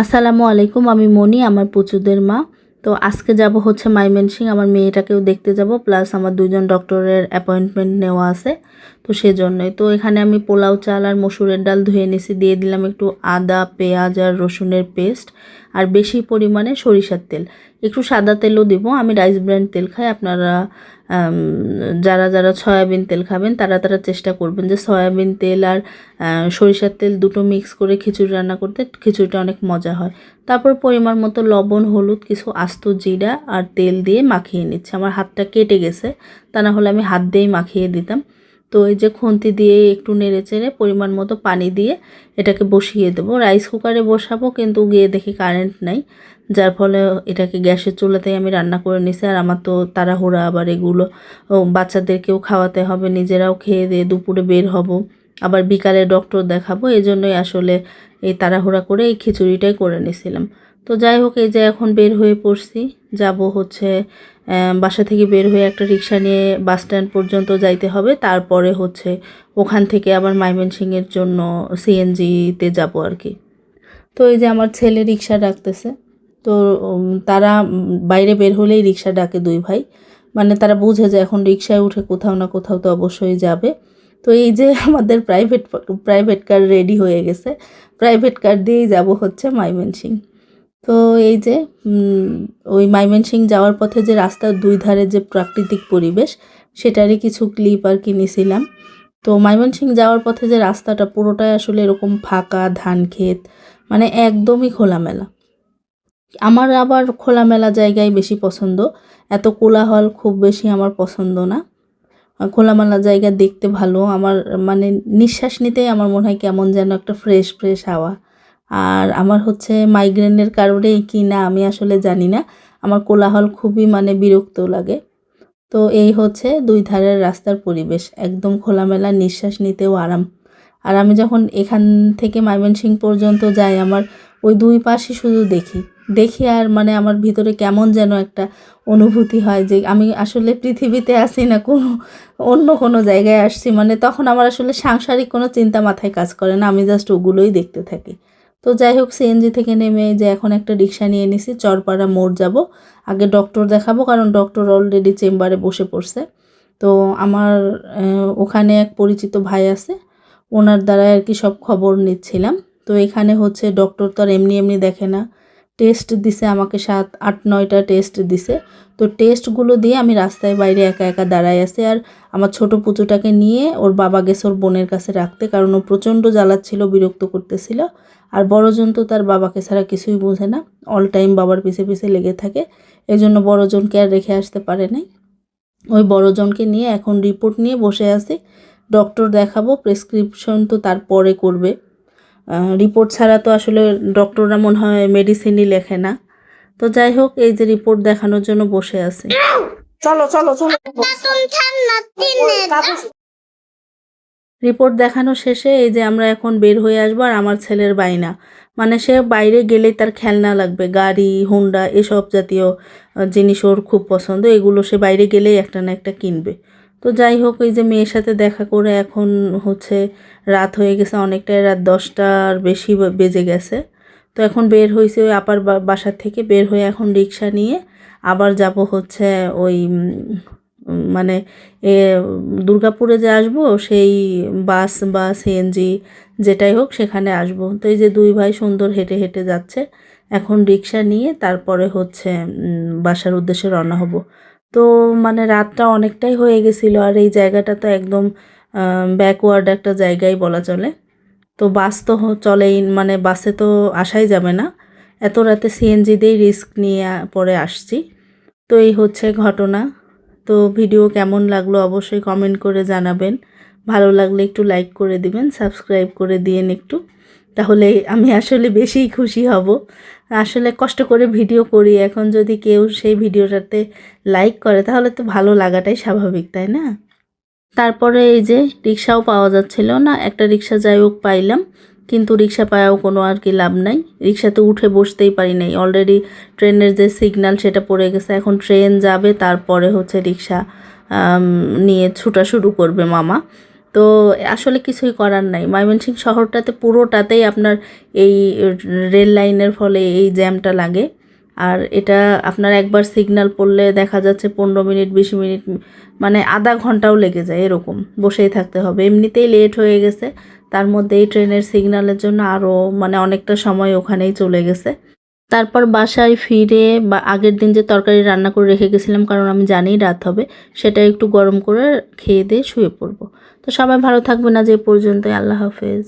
আসসালামু আলাইকুম, আমি মনি, আমার পুচুদের মা। তো আজকে যাব হচ্ছে মাইমেনসিং, আমার মেয়েটাকেও দেখতে যাব, প্লাস আমার দুজন ডক্টরের অ্যাপয়েন্টমেন্ট নেওয়া আছে। তো সেজন্যই। তো এখানে আমি পোলাও চাল আর মসুরের ডাল ধুয়ে নিছি, দিয়ে দিলাম একটু আদা, পেঁয়াজ আর রসুনের পেস্ট আর বেশি পরিমাণে সরিষার তেল। একটু সাদা তেলও দিব, আমি রাইস ব্র্যান্ড তেল খাই, আপনারা যারা যারা সয়াবিন তেল খাবেন, তারা তারা চেষ্টা করবেন যে সয়াবিন তেল আর সরিষার তেল দুটো মিক্স করে খিচুড়ি রান্না করতে, খিচুড়িটা অনেক মজা হয়। তারপর পরিমাণ মতো লবণ, হলুদ, কিছু আস্ত জিরা আর তেল দিয়ে মাখিয়ে নিচ্ছে। আমার হাতটা কেটে গেছে, তা না হলে আমি হাত দিয়েই মাখিয়ে দিতাম। তো এই যে খুন্তি দিয়ে একটু নেড়ে চেড়ে পরিমাণ মতো পানি দিয়ে এটাকে বসিয়ে দেবো। রাইস কুকারে বসাবো, কিন্তু গিয়ে দেখি কারেন্ট নাই। যার ফলে এটাকে গ্যাসের চুলাতেই আমি রান্না করে নিছি। আর আমার তো তাড়াহুড়া, আবার এগুলো বাচ্চাদেরকেও খাওয়াতে হবে, নিজেরাও খেয়ে দিয়ে দুপুরে বের হব। আবার বিকালে ডক্টর দেখাবো। এই জন্যই আসলে এই তাড়াহুড়া করে এই খিচুড়িটাই করে নিছিলাম। তো যাই হোক, এই যে এখন বের হয়ে পড়ছি। যাব হচ্ছে বাসা থেকে বের হয়ে একটা রিক্সা নিয়ে বাস স্ট্যান্ড পর্যন্ত যাইতে হবে। তারপরে হচ্ছে ওখান থেকে আবার ময়মনসিংহের জন্য সিএনজিতে যাব আর কি। তো এই যে আমার ছেলে রিক্সা ডাকতেছে। তো তারা বাইরে বের হলেই রিক্সা ডাকে দুই ভাই। মানে তারা বুঝে যে এখন রিক্সায় উঠে কোথাও না কোথাও তো অবশ্যই যাবে। তো এই যে আমাদের প্রাইভেট প্রাইভেট কার রেডি হয়ে গেছে। প্রাইভেট কার দিয়েই যাব হচ্ছে মাইমেনসিং তো এই যে ওই মাইমেনসিং যাওয়ার পথে যে রাস্তার দুই ধারে যে প্রাকৃতিক পরিবেশ, সেটারই কিছু ক্লিপ আর কি নিছিলাম। তো ময়মনসিং যাওয়ার পথে যে রাস্তাটা পুরোটাই আসলে এরকম ফাঁকা, ধান ক্ষেত মানে একদমই খোলামেলা। আমার আবার খোলামেলা জায়গায় বেশি পছন্দ। এত কোলাহল খুব বেশি আমার পছন্দ না। খোলামেলা জায়গা দেখতে ভালো। আমার মানে নিঃশ্বাস নিতেই আমার মনে হয় কেমন যেন একটা ফ্রেশ ফ্রেশ হাওয়া। আর আমার হচ্ছে মাইগ্রেনের কারণে কি না আমি আসলে জানি না। আমার কোলাহল খুবই মানে বিরক্ত লাগে। তো এই হচ্ছে দুই ধারের রাস্তার পরিবেশ। একদম খোলামেলা নিঃশ্বাস নিতেও আরাম। আর আমি যখন এখান থেকে ময়মনসিং পর্যন্ত যাই, আমার ওই দুই পাশে শুধু দেখি। দেখি আর মানে আমার ভিতরে কেমন যেন একটা অনুভূতি হয় যে আমি আসলে পৃথিবীতে আসি না, কোনো, অন্য কোনো জায়গায় আসছি। মানে তখন আমার আসলে সাংসারিক কোনো চিন্তা মাথায় কাজ করে না। আমি জাস্ট ওগুলোই দেখতে থাকি। তো যাই হোক সিএনজি থেকে নেমে যে এখন একটা রিক্সা নিয়ে নিছি, চরপাড়া মোড় যাব। আগে ডক্টর দেখাবো, কারণ ডক্টর অলরেডি চেম্বারে বসে পড়ছে। তো আমার ওখানে এক পরিচিত ভাই আছে, ওনার দ্বারা আর কি সব খবর নিচ্ছিলাম। তো এখানে হচ্ছে ডক্টর তো আর এমনি এমনি দেখে না। টেস্ট দিছে আমাকে সাত, আট, নয়টা টেস্ট দিছে। তো টেস্টগুলো দিয়ে আমি রাস্তায় বাইরে একা একা দাঁড়াই আছি আর আমার ছোট পুচুটাকে নিয়ে ওর বাবা গেছে ওর বোনের কাছে রাখতে কারণ ও প্রচণ্ড জ্বালাচ্ছিল, বিরক্ত করতেছিল। আর বড়জন তো তার বাবাকে ছাড়া কিছুই বোঝে না। অল টাইম বাবার পিছে পিছে লেগে থাকে। এই জন্য বড়জনকে আর রেখে আসতে পারে নাই। ওই বড়জনকে নিয়ে এখন রিপোর্ট নিয়ে বসে আছি। ডক্টর দেখাবো প্রেসক্রিপশন তো তারপরে করবে। রিপোর্ট ছাড়া তো আসলে ডক্টররা মনে হয় মেডিসিনই লেখে না। তো যাই হোক এই যে রিপোর্ট দেখানোর জন্য বসে আছে। চলো চলো চলো। রিপোর্ট দেখানো শেষে এই যে আমরা এখন বের হয়ে আসব আর আমার ছেলের বাইনা মানে সে বাইরে গেলেই তার খেলনা লাগবে গাড়ি হুন্ডা এসব জাতীয় জিনিস ওর খুব পছন্দ। এগুলো সে বাইরে গেলেই একটা না একটা কিনবে। তো যাই হোক, এই যে মেয়ের সাথে দেখা করে এখন হচ্ছে রাত হয়ে গেছে অনেকটাই, রাত দশটার বেশি বেজে গেছে। তো এখন বের হয়েছে ওই আপার বাসার থেকে, বের হয়ে এখন রিক্সা নিয়ে আবার যাব হচ্ছে ওই মানে এ, দুর্গাপুরে যে আসব, সেই বাস বা সিএনজি যেটাই হোক সেখানে আসব। তো এই যে দুই ভাই সুন্দর হেঁটে হেঁটে যাচ্ছে, এখন রিক্সা নিয়ে তারপরে হচ্ছে বাসার উদ্দেশ্যে রওনা হব। তো মানে রাতটা অনেকটাই হয়ে গেছিল আর এই জায়গাটা তো একদম ব্যাকওয়ার্ড একটা জায়গায় বলা চলে। তো বাস তো চলেই মানে বাসে তো আসাই যাবে না। এত রাতে সিএনজি দিয়েই রিস্ক নিয়ে পরে আসছি। তো এই হচ্ছে ঘটনা। তো ভিডিও কেমন লাগল অবশ্যই কমেন্ট করে জানাবেন। ভালো লাগলে একটু লাইক করে দিবেন সাবস্ক্রাইব করে দিয়েন একটু। তাহলে আমি আসলে বেশিই খুশি হব। আসলে কষ্ট করে ভিডিও করি। এখন যদি কেউ সেই ভিডিওটাতে লাইক করে, তাহলে তো ভালো লাগাটাই স্বাভাবিক, তাই না? তারপরে এই যে রিক্সাও পাওয়া যাচ্ছিল না, একটা রিক্সা যাই হোক পাইলাম। কিন্তু রিক্সা পাওয়াও কোনো আর কি লাভ নাই। রিক্সাতে উঠে বসতেই পারি নাই। অলরেডি ট্রেনের যে সিগন্যাল সেটা পড়ে গেছে। এখন ট্রেন যাবে, তারপরে হচ্ছে রিক্সা নিয়ে ছুটা শুরু করবে মামা। তো আসলে কিছুই করার নাই। ময়মনসিং শহরটাতে পুরোটাতেই আপনার এই রেল লাইনের ফলে এই জ্যামটা লাগে। আর এটা আপনার একবার সিগনাল পড়লে দেখা যাচ্ছে পনেরো মিনিট, বিশ মিনিট মানে আধা ঘন্টাও লেগে যায় এরকম। বসেই থাকতে হবে। এমনিতেই লেট হয়ে গেছে। তার মধ্যে এই ট্রেনের সিগনালের জন্য আরও মানে অনেকটা সময় ওখানেই চলে গেছে। তারপর বাসায় ফিরে বা আগের দিন যে তরকারি রান্না করে রেখে গেছিলাম, কারণ আমি জানি রাত হবে, সেটা একটু গরম করে খেয়ে দিয়ে শুয়ে পড়ব। তো সবাই ভালো থাকবে না যে পর্যন্তই, আল্লাহ হাফেজ।